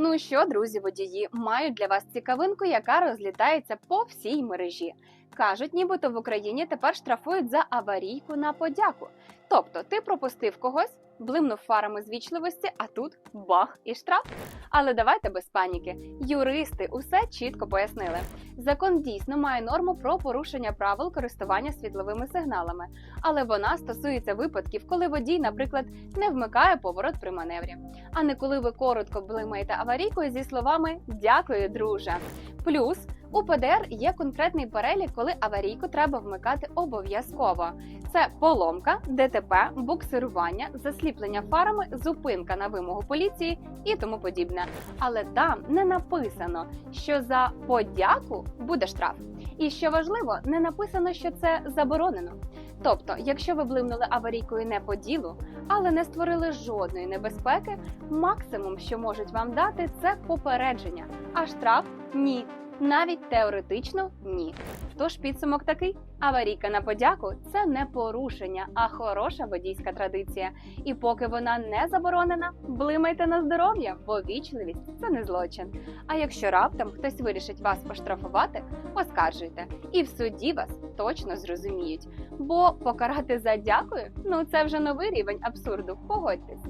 Ну що, друзі, водії, маю для вас цікавинку, яка розлітається по всій мережі. Кажуть, нібито в Україні тепер штрафують за аварійку на подяку. Тобто, ти пропустив когось, блимнув фарами з вічливості, а тут бах і штраф. Але давайте без паніки. Юристи усе чітко пояснили. Закон дійсно має норму про порушення правил користування світловими сигналами, але вона стосується випадків, коли водій, наприклад, не вмикає поворот при маневрі, а не коли ви коротко блимаєте аварійкою зі словами Дякую, друже. Плюс у ПДР є конкретний перелік, коли аварійку треба вмикати обов'язково. Це поломка, ДТП, буксирування, засліплення фарами, зупинка на вимогу поліції і тому подібне. Але там не написано, що за подяку буде штраф. І що важливо, не написано, що це заборонено. Тобто, якщо ви блимнули аварійкою не по ділу, але не створили жодної небезпеки, максимум, що можуть вам дати, це попередження. А штраф ні. Навіть теоретично ні. Тож підсумок такий: аварійка на подяку це не порушення, а хороша водійська традиція. І поки вона не заборонена, блимайте на здоров'я, бо вічливість це не злочин. А якщо раптом хтось вирішить вас поштрафувати, оскаржуйте, і в суді вас точно зрозуміють. Бо покарати за дякую ну це вже новий рівень абсурду. Погодьтесь.